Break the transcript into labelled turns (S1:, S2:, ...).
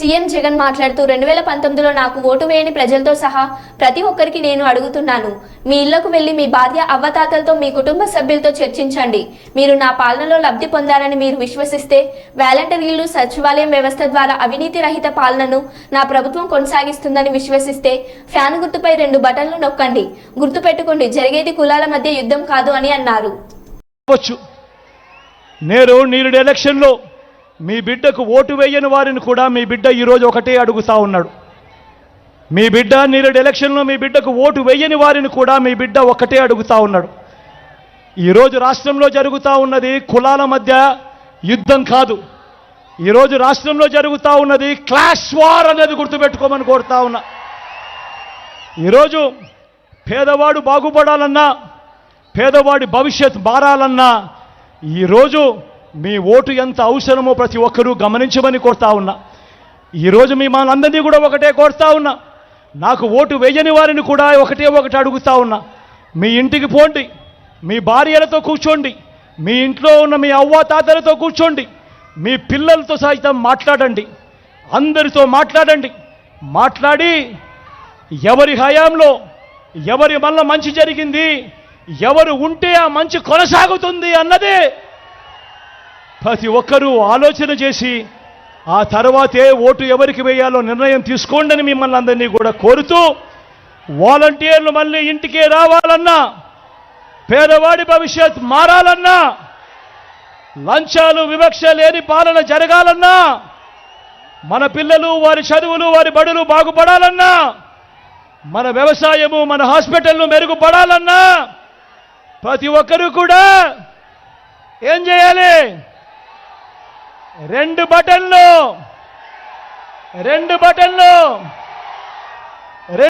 S1: CM Jagan మాట్లాడుతూ రెండు వేల పంతొమ్మిదిలో నాకు ఓటు వేయని ప్రజలతో సహా ప్రతి ఒక్కరికి నేను అడుగుతున్నాను. మీ ఇళ్ళకు వెళ్ళి మీ భార్య అవ్వతాతలతో మీ కుటుంబ సభ్యులతో చర్చించండి. మీరు నా పాలనలో లబ్ధి పొందారని మీరు విశ్వసిస్తే వాలంటీర్లు సచివాలయం వ్యవస్థ ద్వారా అవినీతి రహిత పాలనను నా ప్రభుత్వం కొనసాగిస్తుందని విశ్వసిస్తే ఫ్యాన్ గుర్తుపై రెండు బటన్లు నొక్కండి. గుర్తుపెట్టుకోండి జరిగేది కులాల మధ్య యుద్ధం కాదు అని అన్నారు.
S2: నేను నీరుడు ఎలక్షన్లో మీ బిడ్డకు ఓటు వేయని వారిని కూడా మీ బిడ్డ ఈరోజు ఒకటే అడుగుతా ఉన్నాడు. మీ బిడ్డ నీరుడు ఎలక్షన్లో మీ బిడ్డకు ఓటు వేయని వారిని కూడా మీ బిడ్డ ఒకటే అడుగుతా ఉన్నాడు. ఈరోజు రాష్ట్రంలో జరుగుతూ ఉన్నది కులాల మధ్య యుద్ధం కాదు. ఈరోజు రాష్ట్రంలో జరుగుతూ ఉన్నది క్లాష్ వార్ అనేది గుర్తుపెట్టుకోమని కోరుతా ఉన్నా. ఈరోజు పేదవాడు బాగుపడాలన్నా పేదవాడి భవిష్యత్ మారాలన్నా ఈరోజు మీ ఓటు ఎంత అవసరమో ప్రతి ఒక్కరూ గమనించమని కోరుతా ఉన్నా. ఈరోజు మీ మనందరినీ కూడా ఒకటే కోరుతా ఉన్నా. నాకు ఓటు వేయని వారిని కూడా ఒకటే ఒకటి అడుగుతా ఉన్నా. మీ ఇంటికి పోండి. మీ భార్యలతో కూర్చోండి. మీ ఇంట్లో ఉన్న మీ అవ్వ తాతలతో కూర్చోండి. మీ పిల్లలతో సైతం మాట్లాడండి. అందరితో మాట్లాడండి. మాట్లాడి ఎవరి హయాంలో ఎవరి వల్ల మంచి జరిగింది ఎవరు ఉంటే ఆ మంచి కొనసాగుతుంది అన్నదే ప్రతి ఒక్కరూ ఆలోచన చేసి ఆ తర్వాతే ఓటు ఎవరికి వేయాలో నిర్ణయం తీసుకోండి అని మిమ్మల్ని అందరినీ కూడా కోరుతూ వాలంటీర్లు మళ్ళీ ఇంటికే రావాలన్నా పేదవాడి భవిష్యత్ మారాలన్నా లంచాలు వివక్ష లేని పాలన జరగాలన్నా మన పిల్లలు వారి చదువులు వారి బడులు బాగుపడాలన్నా మన వ్యవసాయము మన హాస్పిటల్ను మెరుగుపడాలన్నా ప్రతి ఒక్కరూ కూడా ఏం చేయాలి? రెండు బటన్లు. రెండు బటన్లు. రెండు